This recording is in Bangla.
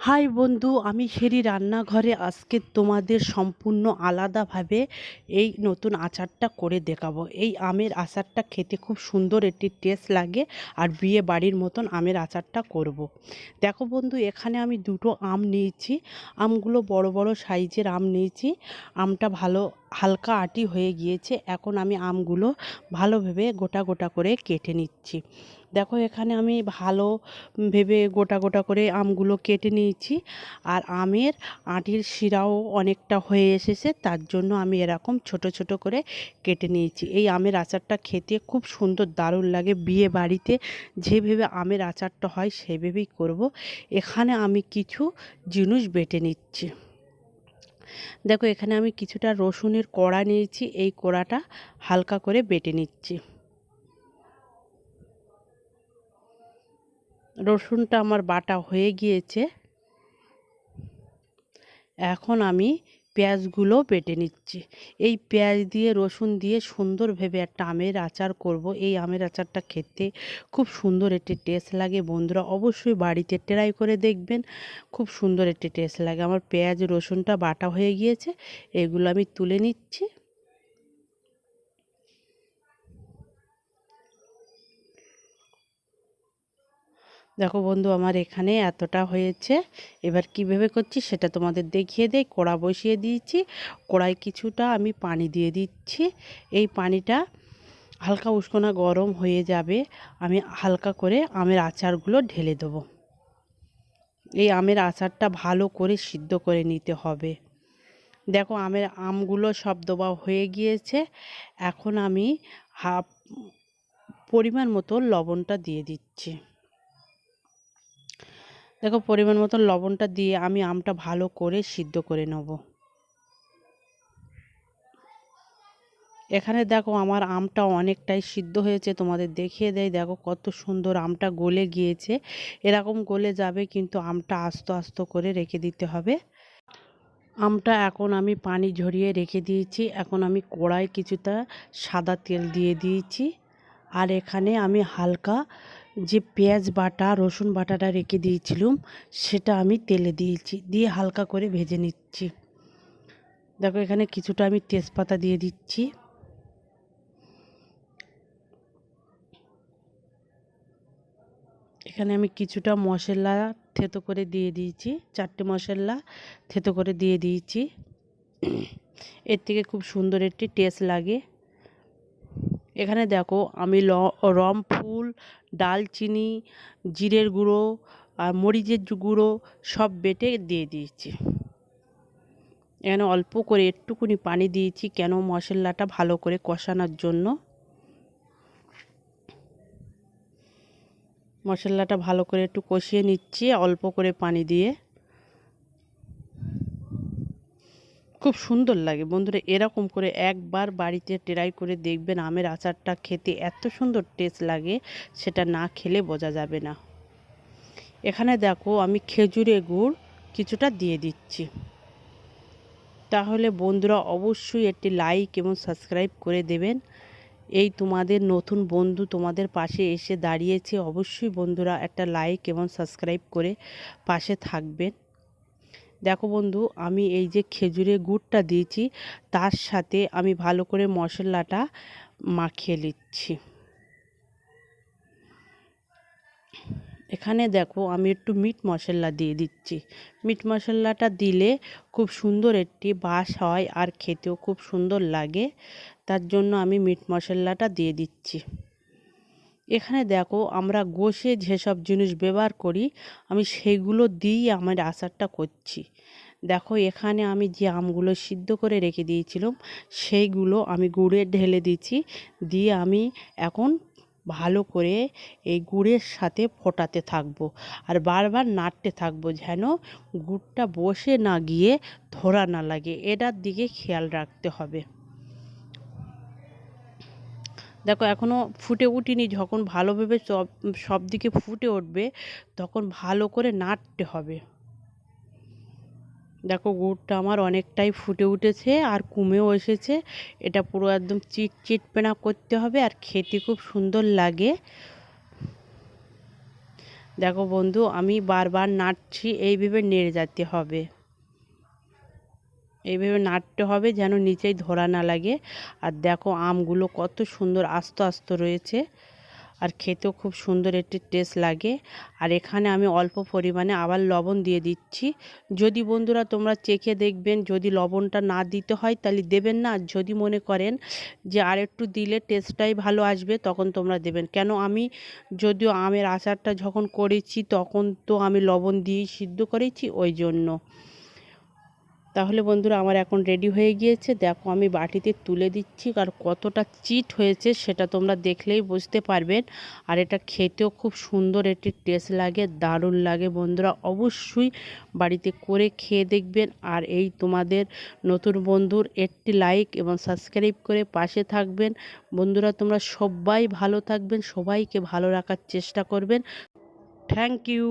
হাই বন্ধু, আমি সেরি রান্নাঘরে আজকে তোমাদের সম্পূর্ণ আলাদাভাবে এই নতুন আচারটা করে দেখাবো। এই আমের আচারটা খেতে খুব সুন্দর একটি টেস্ট লাগে আর বিয়ে বাড়ির মতন আমের আচারটা করব। দেখো বন্ধু, এখানে আমি দুটো আম নিয়েছি। আমগুলো বড় বড় সাইজের আম নিয়েছি। আমটা ভালো হালকা আটি হয়ে গিয়েছে। এখন আমি আমগুলো ভালোভাবে গোটা গোটা করে কেটে নিচ্ছি। দেখো এখানে আমি ভালো ভেবে গোটা গোটা করে আমগুলো কেটে নিয়েছি। আর আমের আটির শিরাও অনেকটা হয়ে এসেছে, তার জন্য আমি এরকম ছোট ছোট করে কেটে নিয়েছি। এই আমের আচারটা খেতে খুব সুন্দর, দারুণ লাগে। বিয়ে বাড়িতে যেভাবে আমের আচারটা হয় সেভাবেই করব। এখানে আমি কিছু জিনিস বেটে নিচ্ছি। দেখো, এখানে আমি কিছুটা রসুনের কড়া নিয়েছি। এই কড়াটা হালকা করে বেটে নিচ্ছি। রসুনটা আমার বাটা হয়ে গিয়েছে। এখন আমি পেঁয়াজগুলো বেটে নিচ্ছি। এই পেঁয়াজ দিয়ে, রসুন দিয়ে সুন্দরভাবে একটা আমের আচার করব। এই আমের আচারটা খেতে খুব সুন্দর একটি টেস্ট লাগে বন্ধুরা। অবশ্যই বাড়িতে ট্রাই করে দেখবেন, খুব সুন্দর একটি টেস্ট লাগে। আমার পেঁয়াজ, রসুনটা বাটা হয়ে গিয়েছে, এগুলো আমি তুলে নিচ্ছি। দেখো বন্ধু, আমার এখানে এতটা হয়েছে। এবার কীভাবে করছি সেটা তোমাদের দেখিয়ে দেয় কড়া বসিয়ে দিয়েছি। কড়াই কিছুটা আমি পানি দিয়ে দিচ্ছি। এই পানিটা হালকা উষ্কনা গরম হয়ে যাবে। আমি হালকা করে আমের আচারগুলো ঢেলে দেবো। এই আমের আচারটা ভালো করে সিদ্ধ করে নিতে হবে। দেখো আমের আমগুলো সব দবা হয়ে গিয়েছে। এখন আমি হাফ পরিমাণ মতো লবণটা দিয়ে দিচ্ছি। দেখো পরিমাণ মতো লবণটা দিয়ে আমি আমটা ভালো করে সিদ্ধ করে নেব। এখানে দেখো আমার আমটা অনেকটাই সিদ্ধ হয়েছে, তোমাদের দেখিয়ে দেয় দেখো কত সুন্দর আমটা গলে গিয়েছে। এরকম গলে যাবে কিন্তু আমটা আস্ত আস্ত করে রেখে দিতে হবে। আমটা এখন আমি পানি ঝরিয়ে রেখে দিয়েছি। এখন আমি কড়াই কিছুটা সাদা তেল দিয়ে দিয়েছি। আর এখানে আমি হালকা যে পেঁয়াজ বাটা, রসুন বাটাটা রেখে দিয়েছিলাম, সেটা আমি তেলে দিয়েছি, দিয়ে হালকা করে ভেজে নিচ্ছি। দেখো, এখানে কিছুটা আমি তেজপাতা দিয়ে দিচ্ছি। এখানে আমি কিছুটা মশলা থেতো করে দিয়ে দিয়েছি, চারটে মশলা থেতো করে দিয়ে দিয়েছি। এর থেকে খুব সুন্দর একটি টেস্ট লাগে। এখানে দেখো আমি ল, রম, ফুল, ডালচিনি, জিরের গুঁড়ো, আর মরিচের গুঁড়ো সব বেটে দিয়ে দিয়েছি। এখানে অল্প করে একটুকুনি পানি দিয়েছি কেন মশলাটা ভালো করে কষানোর জন্য। মশলাটা ভালো করে একটু কষিয়ে নিচ্ছি অল্প করে পানি দিয়ে। খুব সুন্দর লাগে। বন্ধুরা, এরকম করে একবার বাড়িতে ট্রাই করে দেখবেন আমের আচারটা খেতে এত সুন্দর টেস্ট লাগে, সেটা না খেলে বোঝা যাবে না। এখানে দেখো, আমি খেজুরে গুড় কিছুটা দিয়ে দিচ্ছি। তাহলে বন্ধুরা, অবশ্যই একটি লাইক এবং সাবস্ক্রাইব করে দেবেন। এই তোমাদের নতুন বন্ধু তোমাদের পাশে এসে দাঁড়িয়েছে, অবশ্যই বন্ধুরা একটা লাইক এবং সাবস্ক্রাইব করে পাশে থাকবেন। দেখো বন্ধু, আমি এই যে খেজুরের গুড়টা দিয়েছি, তার সাথে আমি ভালো করে মশলাটা মাখিয়ে নিচ্ছি। এখানে দেখো, আমি একটু মিট মশলা দিয়ে দিচ্ছি। মিট মশলাটা দিলে খুব সুন্দর একটি বাস হয় আর খেতেও খুব সুন্দর লাগে। তার জন্য আমি মিট মশলাটা দিয়ে দিচ্ছি। এখানে দেখো আমরা গোষে যেসব জিনিস ব্যবহার করি, আমি সেইগুলো দিয়েই আমার আচারটা করছি। দেখো এখানে আমি যে আমগুলো সিদ্ধ করে রেখে দিয়েছিলাম, সেইগুলো আমি গুড়ে ঢেলে দিচ্ছি, দিয়ে আমি এখন ভালো করে এই গুড়ের সাথে ফোটাতে থাকব আর বারবার নাড়তে থাকব যেন গুড়টা বসে না গিয়ে ধরা না লাগে। এটার দিকে খেয়াল রাখতে হবে। দেখো এখনও ফুটে উঠিনি, যখন ভালোভাবে সব সব দিকে ফুটে উঠবে, তখন ভালো করে নাড়তে হবে। দেখো, গুড়টা আমার অনেকটাই ফুটে উঠেছে আর কমেও এসেছে। এটা পুরো একদম চিট চিট পেনা করতে হবে আর খেতে খুব সুন্দর লাগে। দেখো বন্ধু, আমি বারবার নাড়ছি এইভাবে নেড়ে যেতে হবে। এইভাবে নাড়তে হবে যেন নিচেই ধরা না লাগে। আর দেখো আমগুলো কত সুন্দর আস্ত আস্ত রয়েছে। আর খেতেও খুব সুন্দর একটি টেস্ট লাগে। আর এখানে আমি অল্প পরিমাণে আবার লবণ দিয়ে দিচ্ছি। যদি বন্ধুরা তোমরা চেখে দেখবেন, যদি লবণটা না দিতে হয় তাহলে দেবেন না। যদি মনে করেন যে আর একটু দিলে টেস্টটাই ভালো আসবে, তখন তোমরা দেবেন। কেন আমি যদিও আমের আচারটা যখন করেছি, তখন তো আমি লবণ দিয়েই সিদ্ধ করেছি, ওই জন্য। তাহলে বন্ধুরা আমার এখন রেডি হয়ে গিয়েছে। দেখো আমি বাটিতে তুলে দিচ্ছি আর কতটা চিট হয়েছে সেটা তোমরা দেখলেই বুঝতে পারবেন। আর এটা খেতেও খুব সুন্দর একটি টেস্ট লাগে, দারুণ লাগে বন্ধুরা। অবশ্যই বাড়িতে করে খেয়ে দেখবেন। আর এই তোমাদের নতুন বন্ধুর একটি লাইক এবং সাবস্ক্রাইব করে পাশে থাকবেন। বন্ধুরা তোমরা সবাই ভালো থাকবেন, সবাইকে ভালো রাখার চেষ্টা করবেন। Thank you